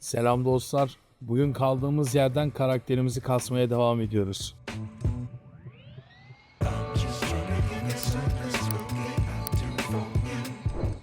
Selam dostlar. Bugün kaldığımız yerden karakterimizi kasmaya devam ediyoruz.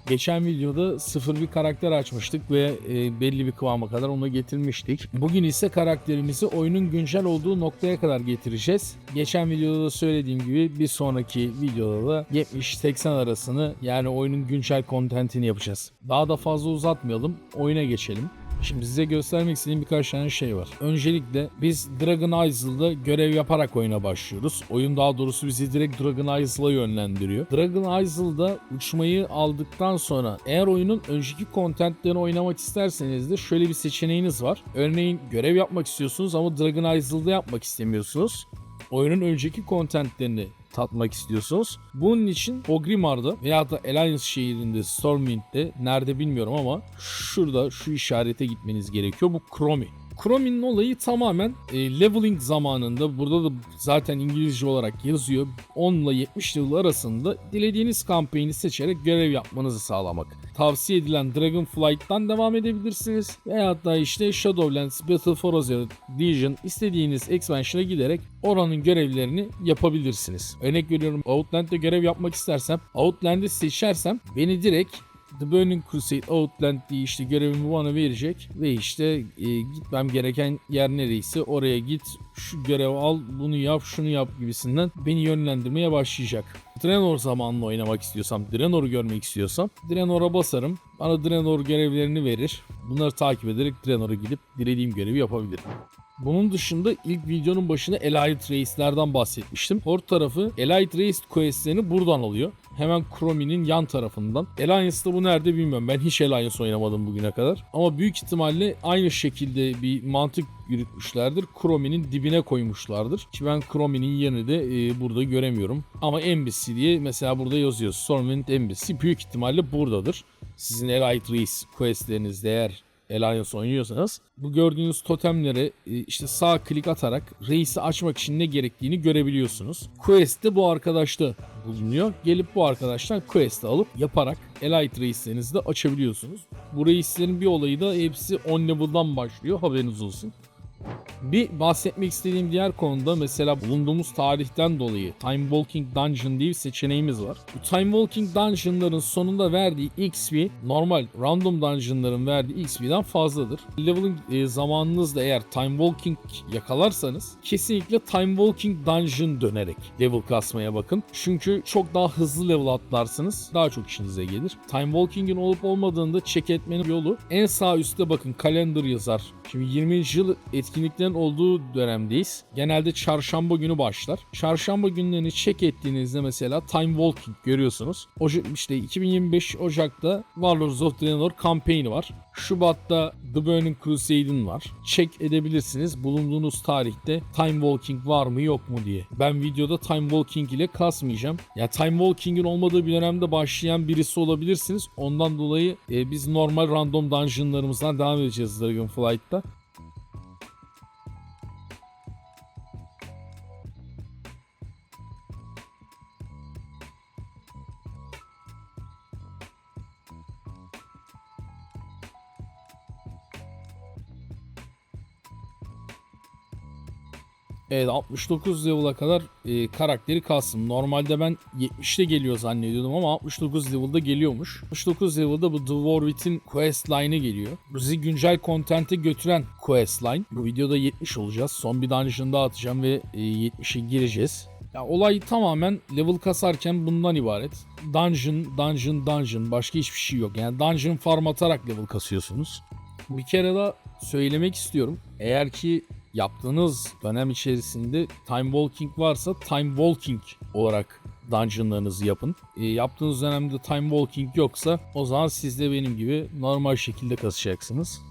Geçen videoda sıfır bir karakter açmıştık ve e, belli bir kıvama kadar onu getirmiştik. Bugün ise karakterimizi oyunun güncel olduğu noktaya kadar getireceğiz. Geçen videoda da söylediğim gibi bir sonraki videoda da 70-80 arasını yani oyunun güncel kontentini yapacağız. Daha da fazla uzatmayalım, oyuna geçelim. Şimdi size göstermek istediğim birkaç tane şey var. Öncelikle biz Dragon Isle'da görev yaparak oyuna başlıyoruz. Oyun daha doğrusu bizi direkt Dragon Isle'a yönlendiriyor. Dragon Isle'da uçmayı aldıktan sonra eğer oyunun önceki kontentlerini oynamak isterseniz de şöyle bir seçeneğiniz var. Örneğin görev yapmak istiyorsunuz ama Dragon Isle'da yapmak istemiyorsunuz. Oyunun önceki kontentlerini tatmak istiyorsunuz. Bunun için Ogrimar'da veya da Alliance şehrinde Stormwind'de nerede bilmiyorum ama şurada şu işarete gitmeniz gerekiyor. Bu Chromie. Chromie'nin olayı tamamen e, leveling zamanında burada da zaten İngilizce olarak yazıyor. 10 ile 70 yıl arasında dilediğiniz kampanyayı seçerek görev yapmanızı sağlamak. Tavsiye edilen Dragonflight'tan devam edebilirsiniz. Veya da işte Shadowlands, Battle for Azeroth, Legion istediğiniz expansion'a giderek oranın görevlerini yapabilirsiniz. Örnek veriyorum Outland'de görev yapmak istersem Outland'i seçersem beni direkt The Burning Crusade Outland diye işte görevimi bana verecek ve işte e, gitmem gereken yer nereyse oraya git şu görevi al bunu yap şunu yap gibisinden beni yönlendirmeye başlayacak. Draenor zamanla oynamak istiyorsam, Draenor'u görmek istiyorsam Draenor'a basarım. Bana Draenor görevlerini verir. Bunları takip ederek Draenor'a gidip dilediğim görevi yapabilirim. Bunun dışında ilk videonun başında Elite Race'lerden bahsetmiştim. Port tarafı Elite Race questlerini buradan alıyor. Hemen Chromie'nin yan tarafından. Alliance'da bu nerede bilmiyorum. Ben hiç Alliance oynamadım bugüne kadar. Ama büyük ihtimalle aynı şekilde bir mantık yürütmüşlerdir. Chromie'nin dibine koymuşlardır. Ki ben Chromie'nin yerini de e, burada göremiyorum. Ama Embassy diye mesela burada yazıyor. Stormwind Embassy büyük ihtimalle buradadır. Sizin Elite Race questlerinizde eğer Alliance oynuyorsanız bu gördüğünüz totemlere e, işte sağ klik atarak reisi açmak için ne gerektiğini görebiliyorsunuz. Quest de bu arkadaşta bulunuyor. Gelip bu arkadaştan quest'i alıp yaparak Elite reislerinizi de açabiliyorsunuz. Bu reislerin bir olayı da hepsi 10 level'dan başlıyor haberiniz olsun. Bir bahsetmek istediğim diğer konuda mesela bulunduğumuz tarihten dolayı Time Walking Dungeon diye bir seçeneğimiz var. Bu Time Walking Dungeon'ların sonunda verdiği XP normal random dungeon'ların verdiği XP'den fazladır. Leveling e, zamanınızda eğer Time Walking yakalarsanız kesinlikle Time Walking Dungeon dönerek level kasmaya bakın. Çünkü çok daha hızlı level atlarsınız. Daha çok işinize gelir. Time Walking'in olup olmadığında check etmenin yolu en sağ üstte bakın kalender yazar. Şimdi 20. yıl etkinliklerin olduğu dönemdeyiz. Genelde çarşamba günü başlar. Çarşamba günlerini check ettiğinizde mesela Time Walking görüyorsunuz. Ocak, işte 2025 Ocak'ta Warlords of Draenor kampanyonu var. Şubat'ta The Burning Crusade'in var. Check edebilirsiniz bulunduğunuz tarihte Time Walking var mı yok mu diye. Ben videoda Time Walking ile kasmayacağım. Ya Time Walking'in olmadığı bir dönemde başlayan birisi olabilirsiniz. Ondan dolayı e, biz normal random dungeonlarımızdan devam edeceğiz Dragonflight'ta. Evet 69 level'a kadar e, karakteri kalsın. Normalde ben 70'te geliyor zannediyordum ama 69 level'da geliyormuş. 69 level'da bu The War Within quest line'ı geliyor. Bu sizi güncel content'e götüren quest line. Bu videoda 70 olacağız. Son bir dungeon daha atacağım ve e, 70'e gireceğiz. Ya olay tamamen level kasarken bundan ibaret. Dungeon, dungeon, dungeon. Başka hiçbir şey yok. Yani dungeon farm atarak level kasıyorsunuz. Bir kere daha söylemek istiyorum. Eğer ki yaptığınız dönem içerisinde time walking varsa time walking olarak dungeonlarınızı yapın. E, yaptığınız dönemde time walking yoksa o zaman siz de benim gibi normal şekilde kasacaksınız.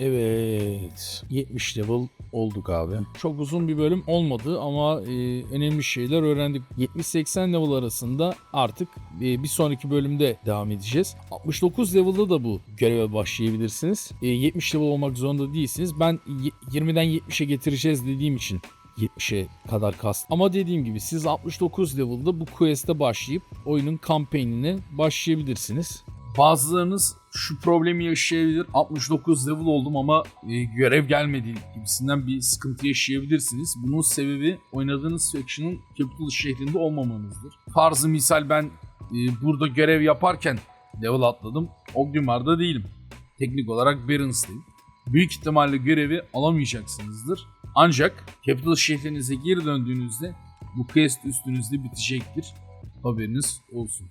Evet. 70 level olduk abi. Çok uzun bir bölüm olmadı ama e, önemli şeyler öğrendik. 70-80 level arasında artık e, bir sonraki bölümde devam edeceğiz. 69 level'da da bu göreve başlayabilirsiniz. E, 70 level olmak zorunda değilsiniz. Ben y- 20'den 70'e getireceğiz dediğim için 70'e kadar kast. Ama dediğim gibi siz 69 level'da bu quest'e başlayıp oyunun kampanyasına başlayabilirsiniz. Bazılarınız şu problemi yaşayabilir. 69 level oldum ama e, görev gelmedi gibisinden bir sıkıntı yaşayabilirsiniz. Bunun sebebi oynadığınız faction'ın Capital şehrinde olmamanızdır. Farzı misal ben e, burada görev yaparken level atladım. Ogrimar'da değilim. Teknik olarak Barrens'tayım. Büyük ihtimalle görevi alamayacaksınızdır. Ancak Capital şehrinize geri döndüğünüzde bu quest üstünüzde bitecektir. Haberiniz olsun.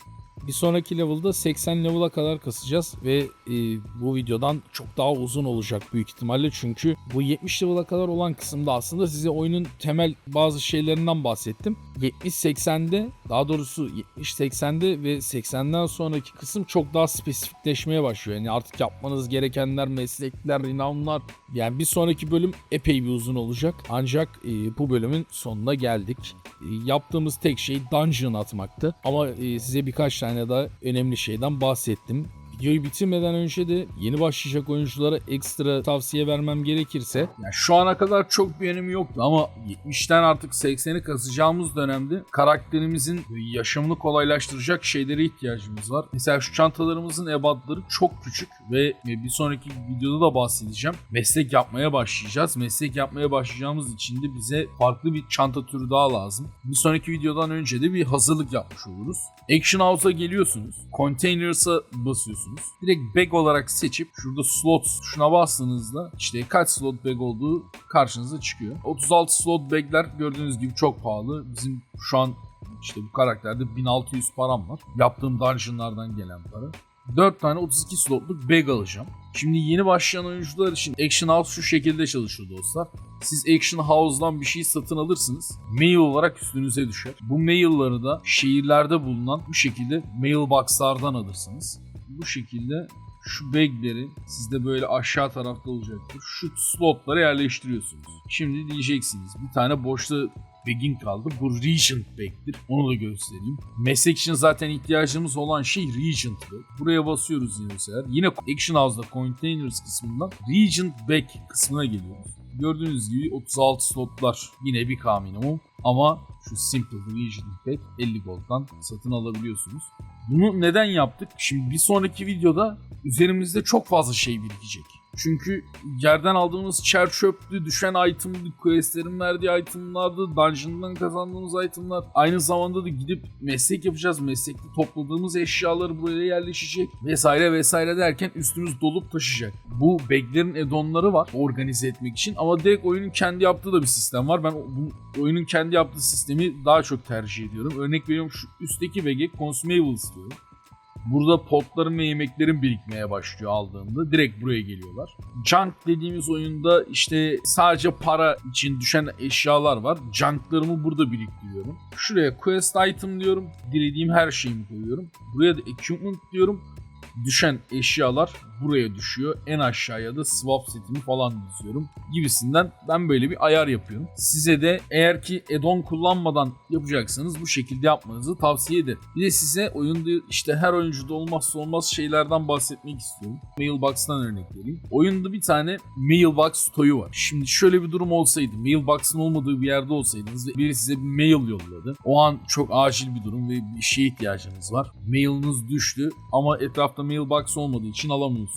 Bir sonraki level'da 80 level'a kadar kasacağız ve e, bu videodan çok daha uzun olacak büyük ihtimalle çünkü bu 70 level'a kadar olan kısımda aslında size oyunun temel bazı şeylerinden bahsettim. 70-80'de daha doğrusu 70-80'de ve 80'den sonraki kısım çok daha spesifikleşmeye başlıyor. Yani artık yapmanız gerekenler, meslekler, renownlar yani bir sonraki bölüm epey bir uzun olacak. Ancak e, bu bölümün sonuna geldik. E, yaptığımız tek şey dungeon atmaktı. Ama e, size birkaç tane daha önemli şeyden bahsettim. Videoyu bitirmeden önce de yeni başlayacak oyunculara ekstra tavsiye vermem gerekirse yani şu ana kadar çok bir önemi yoktu ama 70'ten artık 80'i kasacağımız dönemde karakterimizin yaşamını kolaylaştıracak şeylere ihtiyacımız var. Mesela şu çantalarımızın ebatları çok küçük ve bir sonraki videoda da bahsedeceğim. Meslek yapmaya başlayacağız. Meslek yapmaya başlayacağımız için de bize farklı bir çanta türü daha lazım. Bir sonraki videodan önce de bir hazırlık yapmış oluruz. Action House'a geliyorsunuz. Containers'a basıyorsunuz. Direkt bag olarak seçip şurada slot tuşuna bastığınızda işte kaç slot bag olduğu karşınıza çıkıyor. 36 slot bagler gördüğünüz gibi çok pahalı. Bizim şu an işte bu karakterde 1600 param var. Yaptığım dungeonlardan gelen para. 4 tane 32 slotluk bag alacağım. Şimdi yeni başlayan oyuncular için Action House şu şekilde çalışıyor dostlar. Siz Action House'dan bir şey satın alırsınız. Mail olarak üstünüze düşer. Bu mailleri da şehirlerde bulunan bu şekilde mailbox'lardan alırsınız. Bu şekilde şu bagleri sizde böyle aşağı tarafta olacaktır. Şu slotlara yerleştiriyorsunuz. Şimdi diyeceksiniz bir tane boşta bag'in kaldı. Bu Regent bag'tir. Onu da göstereyim. Meslek için zaten ihtiyacımız olan şey Regent. Buraya basıyoruz yine bu. Yine Action House'da Containers kısmından Regent bag kısmına geliyoruz. Gördüğünüz gibi 36 slotlar yine bir K. Ama şu Simple Regent Bag 50 Gold'dan satın alabiliyorsunuz. Bunu neden yaptık? Şimdi bir sonraki videoda üzerimizde çok fazla şey birikecek. Çünkü yerden aldığımız çer çöplü, düşen itemli, questlerin verdiği itemlardı, dungeon'dan kazandığımız itemlar. Aynı zamanda da gidip meslek yapacağız. Meslekte topladığımız eşyalar buraya yerleşecek vesaire vesaire derken üstümüz dolup taşıyacak. Bu baglerin edonları var organize etmek için ama direkt oyunun kendi yaptığı da bir sistem var. Ben bu oyunun kendi yaptığı sistemi daha çok tercih ediyorum. Örnek veriyorum şu üstteki bage consumables diyorum. Burada potların ve yemeklerin birikmeye başlıyor aldığında. Direkt buraya geliyorlar. Junk dediğimiz oyunda işte sadece para için düşen eşyalar var. Junklarımı burada biriktiriyorum. Şuraya quest item diyorum. Dilediğim her şeyimi koyuyorum. Buraya da equipment diyorum. Düşen eşyalar buraya düşüyor. En aşağıya da swap setimi falan diziyorum gibisinden ben böyle bir ayar yapıyorum. Size de eğer ki add-on kullanmadan yapacaksanız bu şekilde yapmanızı tavsiye ederim. Bir de size oyunda işte her oyuncuda olmazsa olmaz şeylerden bahsetmek istiyorum. Mailbox'tan örnek vereyim. Oyunda bir tane mailbox toyu var. Şimdi şöyle bir durum olsaydı, mailbox'ın olmadığı bir yerde olsaydınız ve biri size bir mail yolladı. O an çok acil bir durum ve bir şeye ihtiyacınız var. Mailiniz düştü ama etrafta mailbox olmadığı için alamıyorsunuz.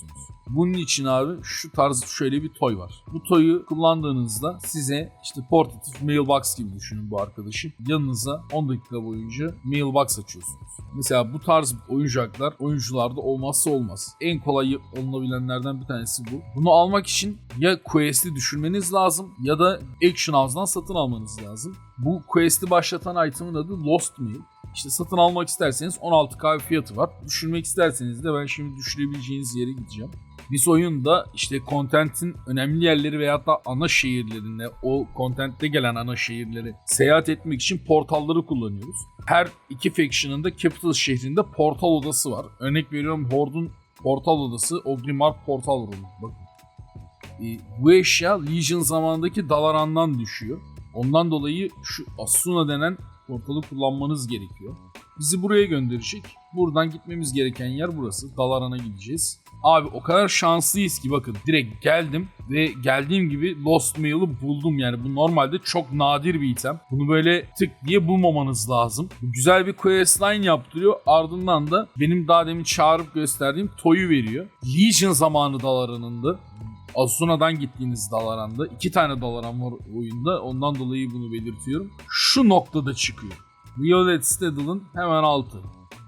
Bunun için abi şu tarz şöyle bir toy var. Bu toyu kullandığınızda size işte portatif mailbox gibi düşünün bu arkadaşı. Yanınıza 10 dakika boyunca mailbox açıyorsunuz. Mesela bu tarz oyuncaklar oyuncularda olmazsa olmaz. En kolay olunabilenlerden bir tanesi bu. Bunu almak için ya quest'i düşürmeniz lazım ya da Action House'dan satın almanız lazım. Bu quest'i başlatan item'ın adı Lost Mail. İşte satın almak isterseniz 16k fiyatı var. Düşürmek isterseniz de ben şimdi düşürebileceğiniz yere gideceğim. Biz oyunda işte content'in önemli yerleri veya da ana şehirlerine, o content'te gelen ana şehirleri seyahat etmek için portalları kullanıyoruz. Her iki faction'ın da Capital şehrinde portal odası var. Örnek veriyorum Horde'un portal odası Ogrimmar Portal Room. Bakın. e, bu eşya Legion zamanındaki Dalaran'dan düşüyor. Ondan dolayı şu Asuna denen portalı kullanmanız gerekiyor. Bizi buraya gönderecek. Buradan gitmemiz gereken yer burası. Dalaran'a gideceğiz. Abi o kadar şanslıyız ki bakın direkt geldim ve geldiğim gibi Lost Mail'ı buldum yani bu normalde çok nadir bir item. Bunu böyle tık diye bulmamanız lazım. Güzel bir questline yaptırıyor ardından da benim daha demin çağırıp gösterdiğim Toy'u veriyor. Legion zamanı Dalaran'ındı. Asuna'dan gittiğiniz Dalaran'da iki tane Dalaran var oyunda ondan dolayı bunu belirtiyorum. Şu noktada çıkıyor. Violet Staddle'ın hemen altı.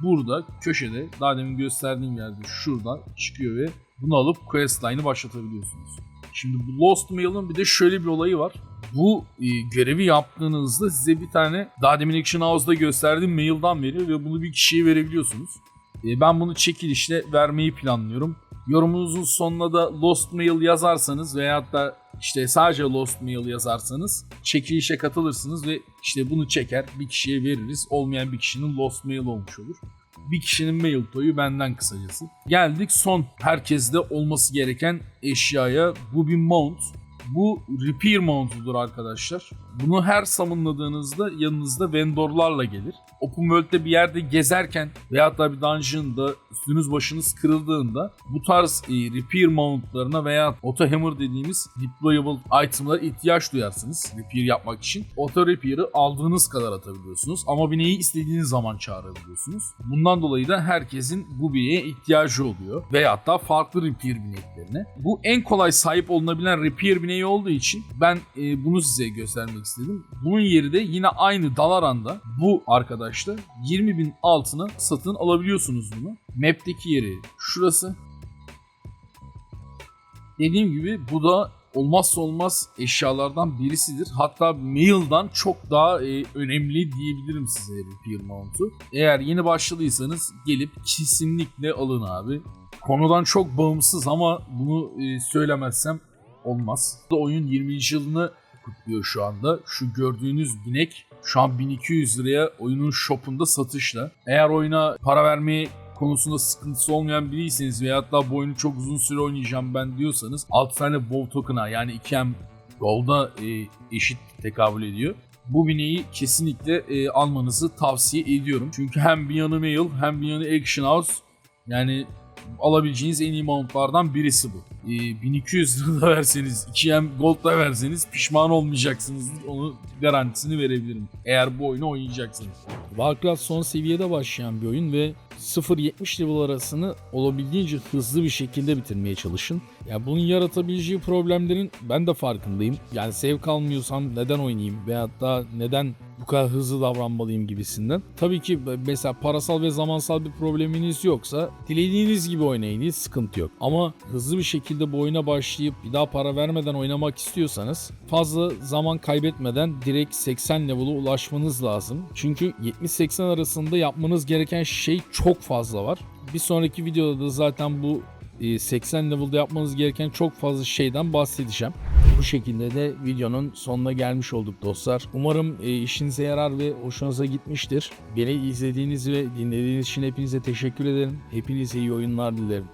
Burada köşede daha demin gösterdiğim yerde şurada çıkıyor ve bunu alıp questline'ı başlatabiliyorsunuz. Şimdi bu Lost Mail'ın bir de şöyle bir olayı var. Bu e, görevi yaptığınızda size bir tane daha demin Action House'da gösterdiğim mail'dan veriyor ve bunu bir kişiye verebiliyorsunuz. E, ben bunu çekilişle vermeyi planlıyorum. Yorumunuzun sonuna da Lost Mail yazarsanız veyahut da işte sadece Lost Mail yazarsanız çekilişe katılırsınız ve işte bunu çeker bir kişiye veririz. Olmayan bir kişinin Lost Mail olmuş olur. Bir kişinin mail toyu benden kısacası. Geldik son herkeste olması gereken eşyaya. Bu bir mount. Bu repair mount'udur arkadaşlar. Bunu her summonladığınızda yanınızda vendorlarla gelir. Open World'de bir yerde gezerken veyahut da bir dungeon'da üstünüz başınız kırıldığında bu tarz e, repair mount'larına veya auto hammer dediğimiz deployable item'lara ihtiyaç duyarsınız repair yapmak için. Auto repair'ı aldığınız kadar atabiliyorsunuz ama bineği istediğiniz zaman çağırabiliyorsunuz. Bundan dolayı da herkesin bu bineğe ihtiyacı oluyor veyahut da farklı repair bineklerine. Bu en kolay sahip olunabilen repair bineği olduğu için ben e, bunu size göstermek istedim. Bunun yeri de yine aynı Dalaran'da bu arkadaşlar 20.000 altına satın alabiliyorsunuz bunu. Map'teki yeri şurası. Dediğim gibi bu da olmazsa olmaz eşyalardan birisidir. Hatta Mail'dan çok daha e, önemli diyebilirim size Repair Mount'u. Eğer yeni başladıysanız gelip kesinlikle alın abi. Konudan çok bağımsız ama bunu e, söylemezsem olmaz. Oyun 20. yılını kutluyor şu anda. Şu gördüğünüz binek şu an 1200 liraya oyunun shopunda satışla. Eğer oyuna para vermeyi konusunda sıkıntısı olmayan biriyseniz veya hatta bu oyunu çok uzun süre oynayacağım ben diyorsanız 6 tane WoW token'a yani 2M Gold'a e, eşit tekabül ediyor. Bu bineği kesinlikle e, almanızı tavsiye ediyorum. Çünkü hem bir yanı mail hem bir yanı action house yani alabileceğiniz en iyi mountlardan birisi bu. Ee, 1200 lira verseniz, 2M gold da verseniz pişman olmayacaksınız. Onu garantisini verebilirim. Eğer bu oyunu oynayacaksınız. Warcraft son seviyede başlayan bir oyun ve 0-70 level arasını olabildiğince hızlı bir şekilde bitirmeye çalışın. Ya bunun yaratabileceği problemlerin ben de farkındayım. Yani zevk almıyorsam neden oynayayım veyahut da neden bu kadar hızlı davranmalıyım gibisinden. Tabii ki mesela parasal ve zamansal bir probleminiz yoksa dilediğiniz gibi oynayın hiç sıkıntı yok. Ama hızlı bir şekilde bu oyuna başlayıp bir daha para vermeden oynamak istiyorsanız fazla zaman kaybetmeden direkt 80 level'a ulaşmanız lazım. Çünkü 70-80 arasında yapmanız gereken şey çok fazla var. Bir sonraki videoda da zaten bu e, 80 level'da yapmanız gereken çok fazla şeyden bahsedeceğim. Şekilde de videonun sonuna gelmiş olduk dostlar. Umarım e, işinize yarar ve hoşunuza gitmiştir. Beni izlediğiniz ve dinlediğiniz için hepinize teşekkür ederim. Hepinize iyi oyunlar dilerim.